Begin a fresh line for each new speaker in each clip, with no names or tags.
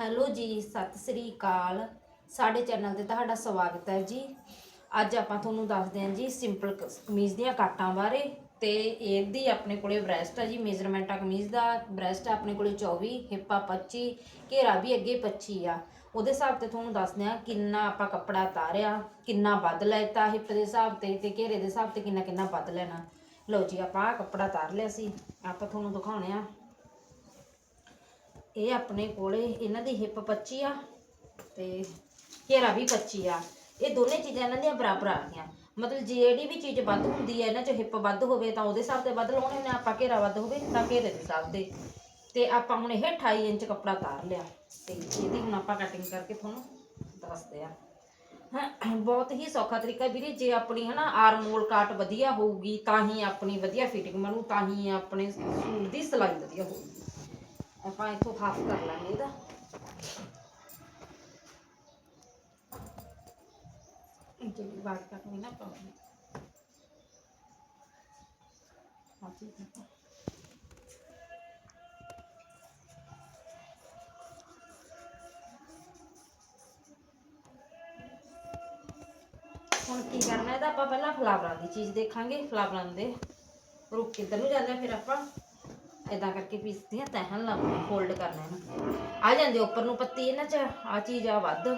Hello ਜੀ, ਸਤਿ ਸ੍ਰੀ ਅਕਾਲ। ਸਾਡੇ channel ਤੇ ਤੁਹਾਡਾ ਸਵਾਗਤ ਹੈ ਜੀ। ਅੱਜ ਆਪਾਂ ਤੁਹਾਨੂੰ ਦੱਸਦੇ ਹਾਂ ਜੀ ਸਿੰਪਲ ਕ- ਕਮੀਜ਼ ਦੀਆਂ ਕਾਟਾਂ ਬਾਰੇ ਤੇ ਇਹਦੀ ਆਪਣੇ ਕੋਲੇ ਬ੍ਰੈਸਟ ਹੈ ਜੀ, ਮੇਜ਼ਰਮੈਂਟ ਆ ਕਮੀਜ਼ ਦਾ ਬ੍ਰੈਸਟ ਆਪਣੇ ਕੋਲੇ 24 ਹਿੱਪਾ 25 ਘੇਰਾ ਵੀ ਅੱਗੇ 25 ਆ। ਉਹਦੇ ਹਿਸਾਬ ਤੇ ਤੁਹਾਨੂੰ ਦੱਸਦੇ ਹਾਂ ਕਿੰਨਾ ਆਪਾਂ ਕੱਪੜਾ ਤਾਰਿਆ, ਕਿੰਨਾ ਵੱਧ ਲੈਤਾ ਹਿੱਪ ਦੇ ਹਿਸਾਬ ਤੇ ਤੇ ਘੇਰੇ ਦੇ ਹਿਸਾਬ ਤੇ ਕਿੰਨਾ ਕਿੰਨਾ ਵੱਧ ਲੈਣਾ। ਲਓ ਜੀ, ਆਪਾਂ ਆਹ ਕੱਪੜਾ ਤਾਰ ਲਿਆ ਸੀ। ਆਪਾਂ ਤੁਹਾਨੂੰ ਦਿਖਾਉਣੇ ਆ। ਇਹ ਆਪਣੇ ਕੋਲੇ ਇਹਨਾਂ ਦੀ ਹਿੱਪ 25 ਆ ਤੇ ਘੇਰਾ ਵੀ 25 ਆ। ਇਹ ਦੋਨੇ ਚੀਜ਼ਾਂ ਇਹਨਾਂ ਦੀਆਂ ਬਰਾਬਰ ਆ ਗਈਆਂ। ਮਤਲਬ ਜਿਹੜੀ ਵੀ ਚੀਜ਼ ਵੱਧ ਹੁੰਦੀ ਹੈ ਇਹਨਾਂ 'ਚ ਹਿੱਪ ਵੱਧ ਹੋਵੇ ਤਾਂ ਉਹਦੇ ਹਿਸਾਬ ਤੇ ਵੱਧ ਲਾਉਣੇ ਨੇ ਆਪਾਂ ਘੇਰਾ ਵੱਧ ਹੋਵੇ ਤਾਂ ਘੇਰੇ ਦੇ ਹਿਸਾਬ ਤੇ। ਤੇ ਆਪਾਂ ਹੁਣ ਇਹ 28 ਇੰਚ ਕੱਪੜਾ ਤਾਰ ਲਿਆ। ਤੇ ਇਹਦੀ ਹੁਣ ਆਪਾਂ ਕਟਿੰਗ ਕਰਕੇ ਤੁਹਾਨੂੰ ਦੱਸਦੇ ਆ। ਹਾਂ, ਬਹੁਤ ਹੀ ਸੌਖਾ ਤਰੀਕਾ ਵੀਰੇ ਜੇ ਆਪਣੀ ਹਨਾ ਆਰਮੋਲ ਕਾਟ ਵਧੀਆ ਹੋਊਗੀ ਤਾਂ ਹੀ ਆਪਣੀ ਵਧੀਆ ਫਿਟਿੰਗ ਬਣੂ ਤਾਂ ਹੀ ਆਪਣੇ ਸੂਟ ਦੀ ਸਿਲਾਈ ਵਧੀਆ ਹੋਊਗੀ। ਆਪਾਂ ਇੱਥੋਂ ਹਾਫ ਕਰ ਲਾਂਗੇ ਇਹਦਾ ਜਿਹੜੀ ਬਾਤ ਕਰਨੀ ਨਾ ਪਾਉਣੀ ਹਾਂ ਠੀਕ ਹੈ ਹੁਣ ਕੀ ਕਰਨਾ ਇਹਦਾ ਆਪਾਂ ਪਹਿਲਾਂ ਫਲਾਵਰਾਂ ਦੀ ਚੀਜ਼ ਦੇਖਾਂਗੇ ਫਲਾਵਰਾਂ ਦੇ ਰੁਕ ਕਿੱਧਰ ਨੂੰ ਜਾਂਦੇ ਆ, ਫਿਰ ਆਪਾਂ ਇਦਾਂ ਕਰਕੇ ਪੀਸਦੇ ਆ ਤਹਿਨ ਲਾ ਫੋਲਡ ਕਰਨਾ ਇਹਨੂੰ ਆ ਜਾਂਦੇ ਉੱਪਰ ਨੂੰ ਪੱਤੀ ਇਹਨਾਂ 'ਚ ਆ ਚੀਜ਼ ਆ ਵੱਧ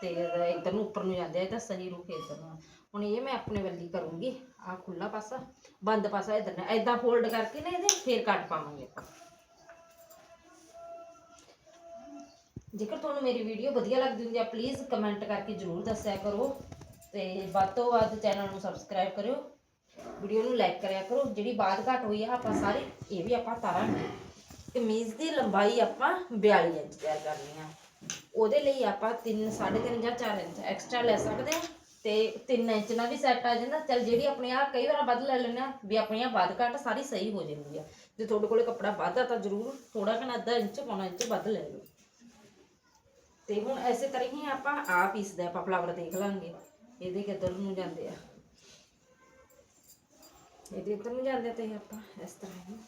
ਤੇ ਇਹਦਾ ਨੂੰ ਉੱਪਰ ਨੂੰ ਜਾਂਦੇ ਆ ਇਹ ਸਹੀ ਰੁਕ ਇੱਧਰ ਨੂੰ। ਹੁਣ ਇਹ ਮੈਂ ਆਪਣੇ ਵੱਲੀ ਕਰੂੰਗੀ ਆ ਖੁੱਲਾ ਪਾਸਾ, ਬੰਦ ਪਾਸਾ ਇੱਧਰ ਨੂੰ। ਇਦਾਂ ਫੋਲਡ ਕਰਕੇ ਨਾ ਇਹਦੇ, ਫੇਰ ਕੱਟ ਪਾਵਾਂਗੇ ਆਪਾਂ। ਜੇਕਰ ਤੁਹਾਨੂੰ ਮੇਰੀ ਵੀਡੀਓ ਵਧੀਆ ਲੱਗਦੀ ਹੁੰਦੀ ਆ ਪਲੀਜ਼ ਕਮੈਂਟ ਕਰਕੇ ਜਰੂਰ ਦੱਸਿਆ ਕਰੋ। ਤੇ ਵੱਧ ਤੋਂ ਵੱਧ ਚੈਨਲ ਨੂੰ ਸਬਸਕ੍ਰਾਈਬ ਕਰਿਓ। ਵੀਡੀਓ ਨੂੰ ਲਾਈਕ ਕਰਿਆ ਕਰੋ, ਜਿਹੜੀ ਬਾਤ ਘਟ ਹੋਈ ਆ, ਆਪਾਂ ਸਾਰੇ ਇਹ ਵੀ ਆਪਾਂ ਤਾਰਾਂਗੇ ਕਮੀਜ਼ ਦੀ ਲੰਬਾਈ ਆਪਾਂ 42 ਇੰਚ ਤਿਆਰ ਕਰਨੀ ਆ। ਉਹਦੇ ਲਈ ਆਪਾਂ 3 3.5 ਜਾਂ 4 ਇੰਚ ਐਕਸਟਰਾ ਲੈ ਸਕਦੇ ਆ ਤੇ 3 ਇੰਚ ਨਾਲ ਵੀ ਸੈੱਟ ਆ ਜਾਂਦਾ। ਚਲ ਜਿਹੜੀ ਆਪਣੇ ਆ ਕਈ ਵਾਰ ਵੱਧ ਲੈ ਲੈਂਦੇ ਆ, ਵੀ ਆਪਣੀਆਂ ਵੱਧ ਘਟ ਸਾਰੀ ਸਹੀ ਹੋ ਜਾਂਦੀ ਆ। ਜੇ ਤੁਹਾਡੇ ਕੋਲੇ ਕੱਪੜਾ ਵੱਧ ਆ ਤਾਂ ਜ਼ਰੂਰ ਥੋੜਾ ਘਣਾ ਅੱਧਾ ਇੰਚ, ਪੌਣਾ ਇੰਚ ਵੱਧ ਲੈ ਲਓ। ਤੇ ਹੁਣ ਐਸੇ ਤਰ੍ਹਾਂ ਹੀ ਆਪਾਂ ਆ ਪੀਸ ਦਾ ਆਪਾਂ ਫਲਾਵਰ ਦੇਖ ਲਾਂਗੇ, ਇਹਦੇ ਕਿੱਧਰ ਨੂੰ ਜਾਂਦੇ ਆ। ਇਹਦੇ ਇੱਧਰ ਨੂੰ ਜਾਂਦੇ ਤੇ ਆਪਾਂ ਇਸ ਤਰ੍ਹਾਂ ਹੀ।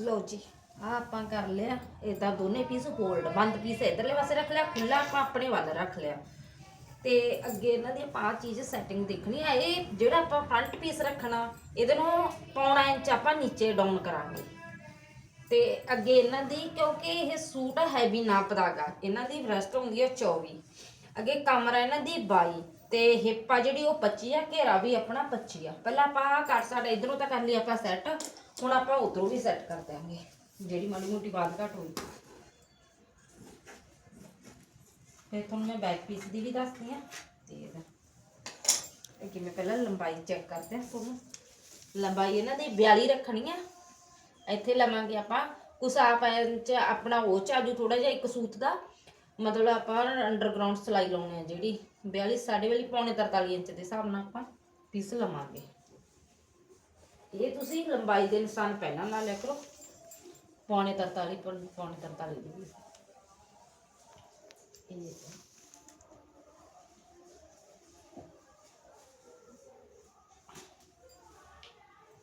ਲਓ ਜੀ ਆ ਆਪਾਂ ਕਰ ਲਿਆ। ਇਦਾਂ ਦੋਨੇ ਪੀਸ ਹੋਲਡ ਬੰਦ ਪੀਸ ਇਧਰਲੇ ਪਾਸੇ ਰੱਖ ਲਿਆ ਖੁੱਲਾ ਆਪਾਂ ਆਪਣੇ ਵੱਲ ਰੱਖ ਲਿਆ। ਤੇ ਅੱਗੇ ਇਹਨਾਂ ਦੀ ਆਪਾਂ ਆਹ ਚੀਜ਼ ਸੈਟਿੰਗ ਦੇਖਣੀ ਆ, ਇਹ ਜਿਹੜਾ ਆਪਾਂ ਫਰੰਟ ਪੀਸ ਰੱਖਣਾ, ਇਹਦੇ ਨੂੰ ਪੌਣਾ ਇੰਚ ਆਪਾਂ ਨੀਚੇ ਡਾਊਨ ਕਰਾਂਗੇ। ਤੇ ਅੱਗੇ ਇਹਨਾਂ ਦੀ, ਕਿਉਂਕਿ ਇਹ ਸੂਟ ਹੈਵੀ ਨਾਪ ਦਾਗਾ ਇਹਨਾਂ ਦੀ ਬ੍ਰੈਸਟ ਹੁੰਦੀ ਹੈ 24 ਅੱਗੇ ਕਮਰ ਇਹਨਾਂ ਦੀ 22 ਤੇ ਹਿੱਪ ਆ ਜਿਹੜੀ ਉਹ 25 ਆ, ਘੇਰਾ ਵੀ ਆਪਣਾ 25 ਆ। ਪਹਿਲਾਂ ਆਪਾਂ ਆਹ ਕੱਟ ਸਾਡਾ ਇਧਰੋਂ ਤਾਂ ਕਰ ਲਈ ਆਪਾਂ ਸੈੱਟ ਹੁਣ ਆਪਾਂ ਉਧਰੋਂ ਵੀ ਸੈੱਟ ਕਰ ਦਿਆਂਗੇ, ਜਿਹੜੀ ਮਾੜੀ ਮੋਟੀ ਬਾਤ ਘਟ ਹੋਈ। ਫਿਰ ਤੁਹਾਨੂੰ ਮੈਂ ਬੈਕ ਪੀਸ ਦੀ ਵੀ ਦੱਸਦੀ ਆ ਤੇ ਇਹਦਾ। ਅੱਗੇ ਮੈਂ ਪਹਿਲਾਂ ਲੰਬਾਈ ਚੈੱਕ ਕਰਦੇ ਹਾਂ ਤੁਹਾਨੂੰ। ਲੰਬਾਈ ਇਹਨਾਂ ਦੀ 42 ਰੱਖਣੀ ਆ। ਇੱਥੇ ਲਵਾਂਗੇ ਆਪਾਂ, ਕੁਛ ਆਪ ਇੰਚ ਆਪਣਾ ਉਹ ਚਾਜੂ ਥੋੜਾ ਜਿਹਾ ਇੱਕ ਸੂਤ ਦਾ। ਮਤਲਬ ਆਪਾਂ ਅੰਡਰਗਰਾਉਂਡ ਸਲਾਈ ਲਾਉਣੀ ਆ ਜਿਹੜੀ। 42 ਸਾਡੇ ਵਾਲੀ ਪੌਣੇ 43 ਇੰਚ ਦੇ ਹਿਸਾਬ ਨਾਲ ਆਪਾਂ ਪੀਸ ਲਵਾਂਗੇ। ਇਹ ਤੁਸੀਂ ਲੰਬਾਈ ਦੇ ਨਿਸ਼ਾਨ ਪਹਿਲਾਂ ਲਾ ਲਿਆ ਕਰੋ। ਪੌਣੇ 43 ਪੌ- ਪੌਣੇ 43 ਦੀ ਇਹ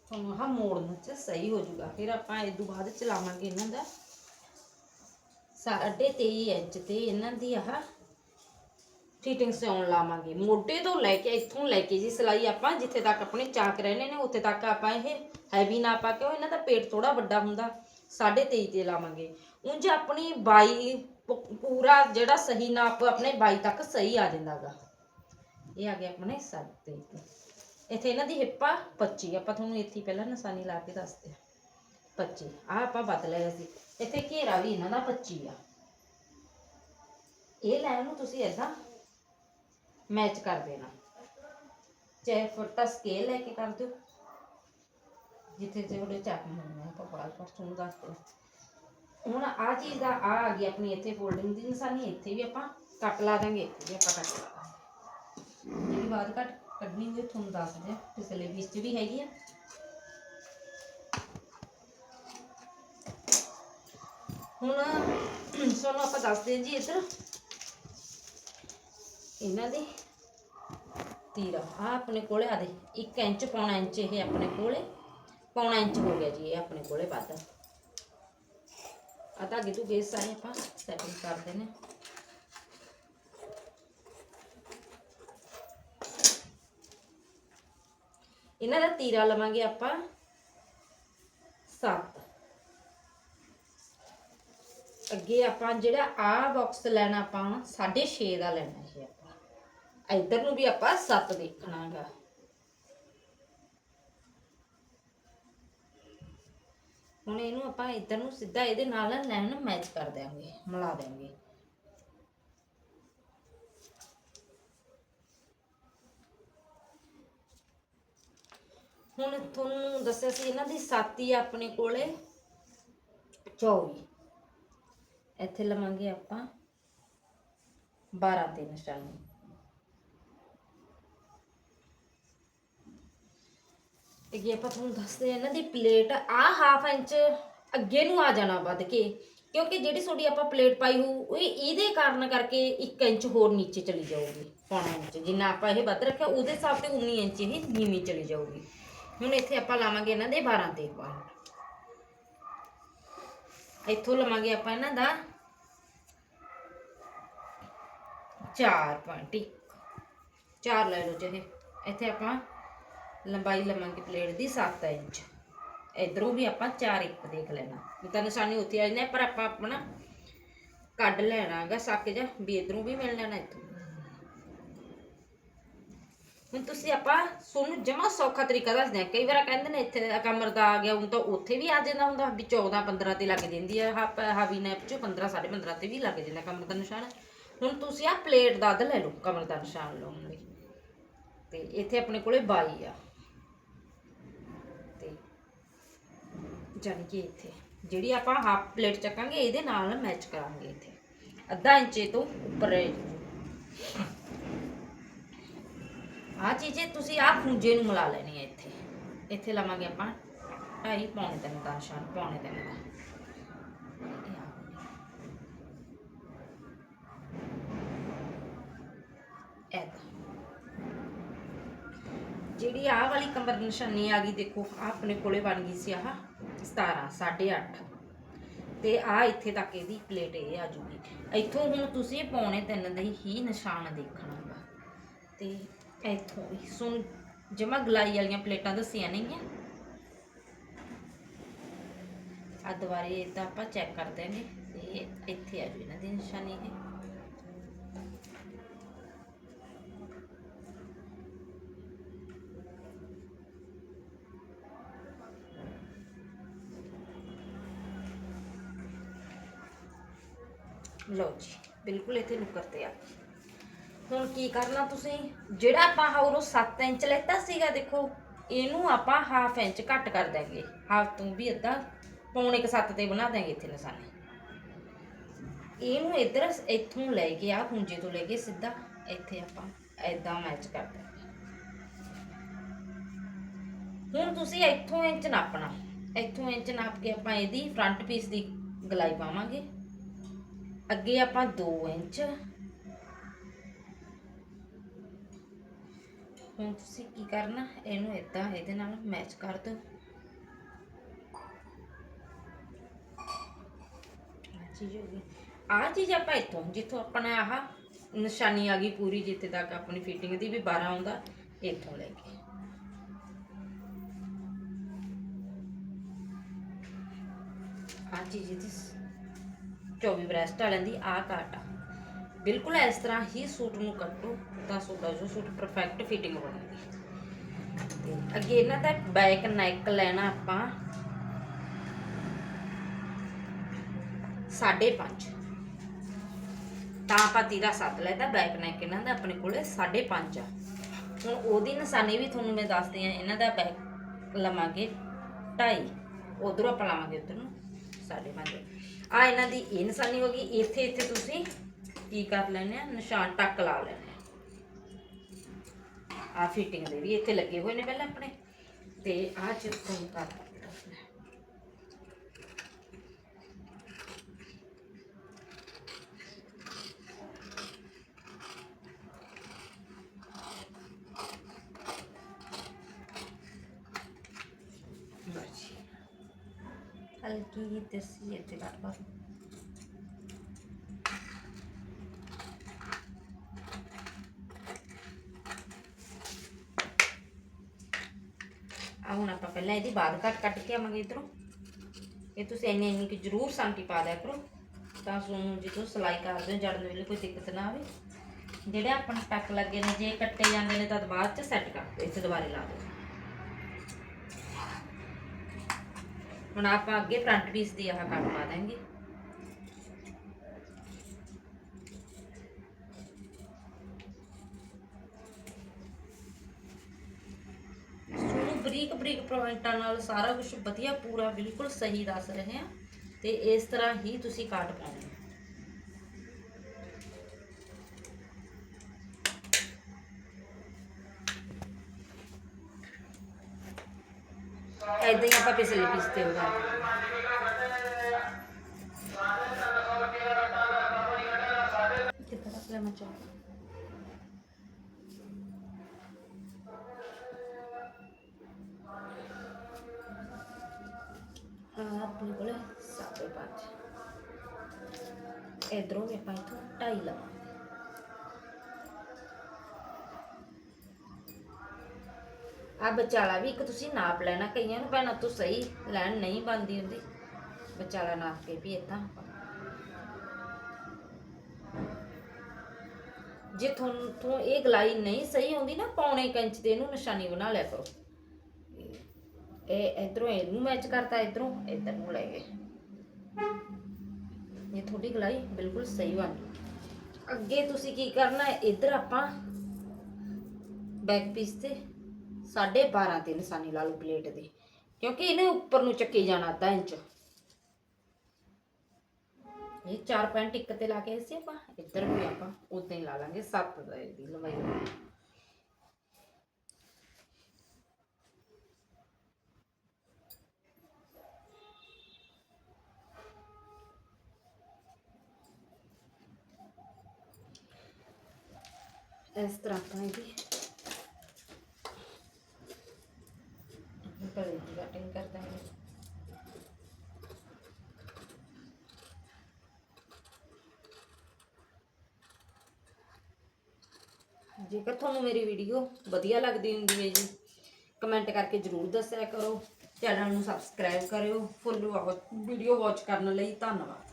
ਤੁਹਾਨੂੰ ਆਹ ਮੋੜਨ ਚ ਸਹੀ ਹੋ ਜਾਊਗਾ। ਫਿਰ ਆਪਾਂ ਇਸ ਤੋਂ ਬਾਅਦ ਚਲਾਵਾਂਗੇ ਇਹਨਾਂ ਦਾ। ਸਾਢੇ 23 ਇੰਚ ਤੇ ਇਹਨਾਂ ਦੀ ਆਹ ਫਿਟਿੰਗ ਸਿਉਣ ਲਾਵਾਂਗੇ। ਮੋਢੇ ਤੋਂ ਲੈ ਕੇ ਇੱਥੋਂ ਲੈ ਕੇ ਜੀ ਸਿਲਾਈ ਆਪਾਂ ਜਿੱਥੇ ਤੱਕ ਆਪਣੇ ਚਾਕ ਰਹਿਣੇ ਨੇ, ਉੱਥੇ ਤੱਕ ਆਪਾਂ ਇਹ ਹੈਵੀ ਨਾ ਪਾ ਕੇ ਉਹ ਇਹਨਾਂ ਦਾ ਪੇਟ ਥੋੜਾ ਵੱਡਾ ਹੁੰਦਾ, ਸਾਢੇ 23 ਤੇ ਲਾਵਾਂਗੇ। ਉਂਝ ਆਪਣੀ 22 ਪੂਰਾ ਜਿਹੜਾ ਸਹੀ ਨਾਪ ਆਪਣੇ 22 ਤੱਕ ਸਹੀ ਆ ਜਾਂਦਾਗਾ। ਇਹ ਆ ਗਿਆ ਆਪਣੇ ਸਾਢੇ 23 ਤੇ। ਇੱਥੇ ਇਹਨਾਂ ਦੀ ਹਿੱਪਾ 25 ਆਪਾਂ ਤੁਹਾਨੂੰ ਇੱਥੇ ਪਹਿਲਾਂ ਨਿਸ਼ਾਨੀ ਲਾ ਕੇ ਦੱਸਦੇ ਹਾਂ 25 ਆ ਆਪਾਂ ਬਦ ਲਿਆ ਸੀ। ਇੱਥੇ ਘੇਰਾ ਵੀ ਇਹਨਾਂ ਦਾ 25 ਆ। ਇਹ ਲੈਣ ਨੂੰ ਤੁਸੀਂ ਏਦਾਂ ਮੈਚ ਕਰ ਦੇਣਾ। ਚਾਹੇ ਫੁੱਟਾ ਸਕੇਲ ਲੈ ਕੇ ਕਰ ਦਿਓ। ਜਿੱਥੇ ਜਿਹੜੇ ਚੱਕ ਹੁੰਦੇ ਆ, ਆਪਾਂ ਪਰ ਤੁਹਾਨੂੰ ਦੱਸ ਦਿਓ ਹੁਣ ਆ ਚੀਜ਼ ਦਾ ਆ ਆ ਗਈ ਆਪਣੀ ਇੱਥੇ ਫੋਲਡਿੰਗ ਦੀ ਨਿਸ਼ਾਨੀ, ਇੱਥੇ ਵੀ ਆਪਾਂ ਕੱਟ ਲਾ ਦਾਂਗੇ, ਇੱਥੇ ਵੀ ਆਪਾਂ ਕੱਟ ਲਾ ਦਾਂਗੇ। ਜਿਹੜੀ ਬਾਅਦ ਕੱਟ ਕੱਢਣੀ ਹੋਈ, ਤੁਹਾਨੂੰ ਦੱਸ ਦਿਆਂ ਪਿਛਲੇ ਪੀਸ ਵੀ ਹੈਗੀ ਆ। ਹੁਣ ਤੁਹਾਨੂੰ ਆਪਾਂ ਦੱਸਦੇ ਹਾਂ ਜੀ ਇੱਧਰ। ਇਹਨਾਂ ਦੇ ਤੀਰਾ। ਆ ਆਪਣੇ ਕੋਲੇ ਆ ਦੇ 1 ਇੰਚ, ਪੌਣਾ ਇੰਚ ਇਹ ਆਪਣੇ ਕੋਲੇ, ਪੌਣਾ ਇੰਚ ਹੋ ਗਿਆ ਜੀ, ਇਹ ਆਪਣੇ ਕੋਲੇ ਵੱਧ। ਆ ਧਾਗੇ ਤੋਂ ਗੇਸ ਸਾਰੇ ਆਪਾਂ ਸੈਟਿੰਗ ਕਰਦੇ ਨੇ ਇਹਨਾਂ ਦਾ ਤੀਰਾ ਲਵਾਂਗੇ ਆਪਾਂ 7 ਅੱਗੇ ਆਪਾਂ ਜਿਹੜਾ ਆ ਬਾਕਸ ਲੈਣਾ ਆਪਾਂ 6.5 ਦਾ ਲੈਣਾ ਹੈ ਇੱਧਰ ਨੂੰ ਵੀ ਆਪਾਂ 7 ਦੇਖਣਾਗਾ। ਹੁਣ ਇਹਨੂੰ ਆਪਾਂ ਇੱਧਰ ਨੂੰ ਸਿੱਧਾ ਇਹਦੇ ਨਾਲ ਲਾਈਨ ਮੈਚ ਕਰ ਦਿਆਂਗੇ, ਮਿਲਾ ਦਿਆਂਗੇ। ਹੁਣ ਤੁਹਾਨੂੰ ਦੱਸਿਆ ਸੀ ਇਹਨਾਂ ਦੀ ਸਾਤੀ ਆਪਣੇ ਕੋਲੇ 24 ਇੱਥੇ ਲਵਾਂਗੇ ਆਪਾਂ 12 ਤੇ ਨਿਸ਼ਾਨੀ ਅੱਗੇ ਆਪਾਂ ਤੁਹਾਨੂੰ ਦੱਸਦੇ ਹਾਂ ਇਹਨਾਂ ਦੀ ਪਲੇਟ ਆ ਹਾਫ ਇੰਚ ਅੱਗੇ ਨੂੰ ਆ ਜਾਣਾ ਵੱਧ ਕੇ, ਕਿਉਂਕਿ ਜਿਹੜੀ ਤੁਹਾਡੀ ਆਪਾਂ ਪਲੇਟ ਪਾਈ ਹੋ ਉਹ ਇਹਦੇ ਕਾਰਨ ਕਰਕੇ 1 ਇੰਚ ਹੋਰ ਨੀਚੇ ਚਲੀ ਜਾਊਗੀ, ਪੌਣਾ ਇੰਚ ਜਿੰਨਾ ਆਪਾਂ ਇਹ ਵੱਧ ਰੱਖਿਆ, ਉਹਦੇ ਹਿਸਾਬ ਤੇ 19 ਇੰਚ ਇਹ ਨੀਵੀਂ ਚਲੀ ਜਾਊਗੀ। ਹੁਣ ਇੱਥੇ ਆਪਾਂ ਲਾਵਾਂਗੇ ਇਹਨਾਂ ਦੇ 12 ਤੇ ਪੁਆਇੰਟ ਇੱਥੋਂ ਲਵਾਂਗੇ ਆਪਾਂ ਇਹਨਾਂ ਦਾ 4 ਪੁਆਇੰਟ ਇੱਕ। 4 ਲੈ ਲਓ ਚਾਹੇ, ਇੱਥੇ ਆਪਾਂ ਲੰਬਾਈ ਲਵਾਂਗੇ ਪਲੇਟ ਦੀ 7 ਇੰਚ। ਇਧਰੋਂ ਵੀ ਆਪਾਂ 4 ਇੱਕ ਦੇਖ ਲੈਣਾ। ਵੀ ਤਾਂ ਨਿਸ਼ਾਨੀ ਉੱਥੇ ਆ ਜਾਂਦੀ ਪਰ ਆਪਾਂ ਆਪਣਾ ਕੱਢ ਲੈਣਾਗਾ ਸੱਕ ਜਾ ਵੀ ਇਧਰੋਂ ਵੀ ਮਿਲ ਲੈਣਾ ਇੱਥੋਂ। ਹੁਣ ਤੁਸੀਂ ਆਪਾਂ ਤੁਹਾਨੂੰ ਜਮਾ ਸੌਖਾ ਤਰੀਕਾ ਦੱਸਦੇ ਆ। ਕਈ ਵਾਰ ਕਹਿੰਦੇ ਨੇ ਇੱਥੇ ਕਮਰ ਦਾ ਆ ਗਿਆ, ਹੁਣ ਤਾਂ ਉੱਥੇ ਵੀ ਆ ਜਾਂਦਾ ਹੁੰਦਾ ਵੀ 14 15 ਤੇ ਲੱਗ ਜਾਂਦੀ ਆ। ਹਾਪ ਹਾਵੀ ਨੈਪ ਚ 15 15.5 ਤੇ ਵੀ ਲੱਗ ਜਾਂਦਾ ਕਮਰ ਦਾ ਨਿਸ਼ਾਨ। ਹੁਣ ਤੁਸੀਂ ਆ ਪਲੇਟ ਦਾ ਅੱਧ ਲੈ ਲਓ ਕਮਰ ਦਾ ਨਿਸ਼ਾਨ ਲਾਉਣ ਲਈ। ਤੇ ਇੱਥੇ ਆਪਣੇ ਕੋਲੇ 22 ਆ ਤੇ ਜਾਣੀ ਕਿ ਇੱਥੇ। ਜਿਹੜੀ ਆਪਾਂ ਹਾਫ ਪਲੇਟ ਚੱਕਾਂਗੇ, ਇਹਦੇ ਨਾਲ ਮੈਚ ਕਰਾਂਗੇ ਇੱਥੇ। ਅੱਧਾ ਇੰਚੇ ਤੋਂ ਉੱਪਰ। ਆ ਚੀਜ਼ੇ ਤੁਸੀਂ ਆ ਖੂੰਜੇ ਨੂੰ ਮਿਲਾ ਲੈਣੀ ਹੈ ਇੱਥੇ। ਇੱਥੇ ਲਵਾਂਗੇ ਆਪਾਂ ਢਾਈ, ਪੌਣੇ ਤਿੰਨ ਦਾ ਨਿਸ਼ਾਨ ਪੌਣੇ ਤਿੰਨ ਦਾ। ਇਹ ਆ ਐਦਾਂ ਜਿਹੜੀ ਆਹ ਵਾਲੀ ਕਮਰ ਦੀ ਨਿਸ਼ਾਨੀ ਆ ਗਈ, ਦੇਖੋ, ਆਹ ਆਪਣੇ ਕੋਲੇ ਬਣ ਗਈ ਸੀ ਆਹ। 17 8.5 ਤੇ ਆ ਇੱਥੇ ਤੱਕ ਇਹਦੀ ਪਲੇਟ ਇਹ ਆ ਜੂਗੀ। ਇੱਥੋਂ ਹੁਣ ਤੁਸੀਂ ਪੌਣੇ ਤਿੰਨ ਦੇ ਹੀ ਨਿਸ਼ਾਨ ਦੇਖਣਾ ਵਾ। ਤੇ ਇੱਥੋਂ ਵੀ। ਸੁਣ, ਜਮਾ ਗਲਾਈ ਵਾਲੀਆਂ ਪਲੇਟਾਂ ਦੱਸੀਆਂ ਨਹੀਂ ਆ। ਆ ਦੁਬਾਰੇ ਇਦਾਂ ਆਪਾਂ ਚੈੱਕ ਕਰ ਦਿਆਂਗੇ। ਤੇ ਇੱਥੇ ਆ ਜੂ ਇਹਨਾਂ ਦੀ ਨਿਸ਼ਾਨੀ ਹੈ ਲਓ ਜੀ, ਬਿਲਕੁਲ ਇੱਥੇ ਨੁੱਕਰ ਤੇ ਆ। ਹੁਣ ਕੀ ਕਰਨਾ ਤੁਸੀਂ? ਜਿਹੜਾ ਆਪਾਂ ਹਾਉਰੋਂ 7 ਇੰਚ ਲੈਤਾ ਸੀਗਾ, ਦੇਖੋ, ਇਹਨੂੰ ਆਪਾਂ ਹਾਫ ਇੰਚ ਘੱਟ ਕਰ ਦਾਂਗੇ ਹਾਫ ਤੋਂ ਵੀ ਅੱਧਾ, ਪੌਣੇ ਕ 7 ਤੇ ਬਣਾ ਦਾਂਗੇ ਇੱਥੇ ਨਿਸ਼ਾਨੇ। ਇਹਨੂੰ ਇੱਧਰ ਇੱਥੋਂ ਲੈ ਕੇ ਆ ਖੁੰਝੇ ਤੋਂ ਲੈ ਕੇ ਸਿੱਧਾ ਇੱਥੇ ਆਪਾਂ ਐਦਾਂ ਮੈਚ ਕਰ ਦਾਂਗੇ ਹੁਣ ਤੁਸੀਂ ਇੱਥੋਂ ਇੰਚ ਨਾਪਣਾ। ਇੱਥੋਂ ਇੰਚ ਨਾਪ ਕੇ ਆਪਾਂ ਇਹਦੀ ਫਰੰਟ ਪੀਸ ਦੀ ਗਲਾਈ ਪਾਵਾਂਗੇ। ਅੱਗੇ ਆਪਾਂ 2 ਇੰਚ। ਹੁਣ ਤੁਸੀਂ ਕੀ ਕਰਨਾ? ਇਹਨੂੰ ਇਦਾਂ ਇਹਦੇ ਨਾਲ ਮੈਚ ਕਰ ਦਿਓ। ਆਹ ਚੀਜ਼ ਹੋ ਗਈ। ਆਹ ਚੀਜ਼ ਆਪਾਂ ਇੱਥੋਂ, ਜਿੱਥੋਂ ਆਪਣਾ ਆਹ ਨਿਸ਼ਾਨੀ ਆ ਗਈ ਪੂਰੀ, ਜਿੱਥੇ ਤੱਕ ਆਪਣੀ ਫਿਟਿੰਗ ਦੀ ਵੀ 12 ਆਉਂਦਾ ਇੱਥੋਂ ਲੈ ਕੇ। ਆਹ ਚੀਜ਼ ਇਹਦੀ 24 ਬ੍ਰੈਸਟ ਵਾਲਿਆਂ ਦੀ ਆਹ ਕਾਟ ਆ। ਬਿਲਕੁਲ ਇਸ ਤਰ੍ਹਾਂ ਹੀ ਸੂਟ ਨੂੰ ਕੱਟੋ, ਤਾਂ ਤੁਹਾਡਾ ਜੋ ਸੂਟ ਪਰਫੈਕਟ ਫਿਟਿੰਗ ਬਣੇਗੀ ਤੇ ਅੱਗੇ ਇਹਨਾਂ ਦਾ ਬੈਕ ਨੈਕ ਲੈਣਾ ਆਪਾਂ। 5.5 ਤਾਂ ਆਪਾਂ ਤੀਰਾ 7 ਲੈਦਾ ਬੈਕ ਨੈਕ ਇਹਨਾਂ ਦਾ ਆਪਣੇ ਕੋਲੇ 5.5 ਆ। ਹੁਣ ਉਹਦੀ ਨਿਸ਼ਾਨੀ ਵੀ ਤੁਹਾਨੂੰ ਮੈਂ ਦੱਸਦੀ ਆ ਇਹਨਾਂ ਦਾ ਬੈਕ ਲਵਾਂਗੇ 2.5 ਉਧਰੋਂ ਆਪਾਂ ਲਾਵਾਂਗੇ ਉਧਰ ਨੂੰ। 5.5 ਆ ਇਹਨਾਂ ਦੀ ਇਹ ਨਿਸ਼ਾਨੀ ਹੋ ਗਈ। ਇੱਥੇ ਇੱਥੇ ਤੁਸੀਂ ਕੀ ਕਰ ਲੈਣੇ ਆ? ਨਿਸ਼ਾਨ ਟੱਕ ਲਾ ਲੈਣੇ ਆ। ਫਿਟਿੰਗ ਦੇ ਵੀ ਇੱਥੇ ਲੱਗੇ ਹੋਏ ਨੇ ਪਹਿਲਾਂ ਆਪਣੇ। ਤੇ ਆ ਚਿੱਤੋਂ ਕਰ ਲੈਣਾ ਬਸ ਹਲਕੀ ਜਿਹੀ ਦੇਸੀ ਇੱਥੇ ਆ ਹੁਣ ਆਪਾਂ ਪਹਿਲਾਂ ਇਹਦੀ ਬਾਦ ਕੱਟ ਕੱਟ ਕੇ ਆਵਾਂਗੇ ਇਧਰੋਂ। ਇਹ ਤੁਸੀਂ ਇੰਨੀ ਇੰਨੀ ਕਿ ਜ਼ਰੂਰ ਸਾਂਟੀ ਪਾ ਦਿਆ ਕਰੋ। ਤਾਂ ਤੁਹਾਨੂੰ ਜਦੋਂ ਸਿਲਾਈ ਕਰਦੇ ਹੋ, ਜੜਨ ਵੇਲੇ ਕੋਈ ਦਿੱਕਤ ਨਾ ਆਵੇ। ਜਿਹੜੇ ਆਪਣੇ ਟੱਕ ਲੱਗੇ ਨੇ, ਜੇ ਕੱਟੇ ਜਾਂਦੇ ਨੇ, ਤਾਂ ਬਾਅਦ ਚ ਸੈੱਟ ਕਰ ਦਿਓ ਇੱਥੇ ਦੁਬਾਰੇ ਲਾ ਦਿਓ। ਹੁਣ ਆਪਾਂ ਅੱਗੇ ਫਰੰਟ ਪੀਸ ਦੀ ਆਹ ਕੱਟ ਪਾ ਦਾਂਗੇ ਤੁਹਾਨੂੰ ਬਰੀਕ ਬਰੀਕ ਪੁਆਇੰਟਾਂ ਨਾਲ ਸਾਰਾ ਕੁਝ ਵਧੀਆ ਪੂਰਾ ਬਿਲਕੁਲ ਸਹੀ ਦੱਸ ਰਹੇ ਹਾਂ ਤੇ ਇਸ ਤਰ੍ਹਾਂ ਹੀ ਤੁਸੀਂ ਕਾਟ ਪਾਉਣੇ। ਆ। ਹੀ ਆਪਾਂ ਪਿਛਲੇ ਪੀਸ ਹੋਗਾ ਕਿੱਦਾਂ ਮਚਾ ਆਪਣੇ ਕੋਲ ਸਾਢੇ ਪੰਜ ਇਧਰੋਂ ਵੀ ਆਪਾਂ ਇੱਥੋਂ ਢਾਈ ਲਵਾਂਗੇ ਆ ਵਿਚਾਲਾ ਵੀ ਇੱਕ ਤੁਸੀਂ ਨਾਪ ਲੈਣਾ, ਕਈਆਂ ਨੂੰ ਭੈਣਾਂ ਤੋਂ ਸਹੀ ਲੈਣ ਨਹੀਂ ਬੰਦੀ ਹੁੰਦੀ। ਵਿਚਾਲਾ ਨਾਪ ਕੇ ਵੀ ਇਦਾਂ ਜੇ ਤੁਹਾਨੂੰ ਤੋਂ ਇਹ ਗਲਾਈ ਨਹੀਂ ਸਹੀ ਆਉਂਦੀ ਨਾ, ਪੌਣੇ ਕੁ ਤੇ ਇਹਨੂੰ ਨਿਸ਼ਾਨੀ ਬਣਾ ਲਿਆ ਕਰੋ। ਇਹ ਇਧਰੋਂ ਇਹਨੂੰ ਮੈਚ ਕਰਤਾ ਇਧਰੋਂ, ਇਧਰ ਨੂੰ ਲੈ ਗਏ। ਇਹ ਤੁਹਾਡੀ ਗਲਾਈ ਬਿਲਕੁਲ ਸਹੀ ਬਣ ਅੱਗੇ ਤੁਸੀਂ ਕੀ ਕਰਨਾ ਹੈ ਇਧਰ ਆਪਾਂ ਬੈਕ ਪੀਸ ਤੇ 12.5 ਤੇ ਨਿਸ਼ਾਨੀ ਲਾ ਲਓ ਪਲੇਟ ਦੇ, ਕਿਉਂਕਿ ਇਹਨੇ ਉੱਪਰ ਨੂੰ ਚੱਕੀ ਜਾਣਾ ਅੱਧਾ ਇੰਚ। ਇਹ 4 ਇੱਕ ਤੇ ਲਾ ਕੇ ਸੀ ਆਪਾਂ, ਇੱਧਰ ਵੀ ਆਪਾਂ ਉਦਾਂ ਹੀ ਲਾ ਲਾਂਗੇ 7 ਦਾ ਇਹਦੀ ਲੰਬਾਈ ਇਸ ਤਰ੍ਹਾਂ ਆਪਾਂ ਇਹਦੀ ਗਲੇ ਦੀ ਕਟਿੰਗ ਕਰ ਦਾਂਗੇ। ਜੇਕਰ ਤੁਹਾਨੂੰ ਮੇਰੀ ਵੀਡੀਓ ਵਧੀਆ ਲੱਗਦੀ ਹੁੰਦੀ ਹੈ ਜੀ ਕਮੈਂਟ ਕਰਕੇ ਜਰੂਰ ਦੱਸਿਆ ਕਰੋ। ਚੈਨਲ ਨੂੰ ਸਬਸਕ੍ਰਾਈਬ ਕਰਿਓ। ਫੁੱਲ ਵੀਡੀਓ ਵਾਚ ਕਰਨ ਲਈ ਧੰਨਵਾਦ।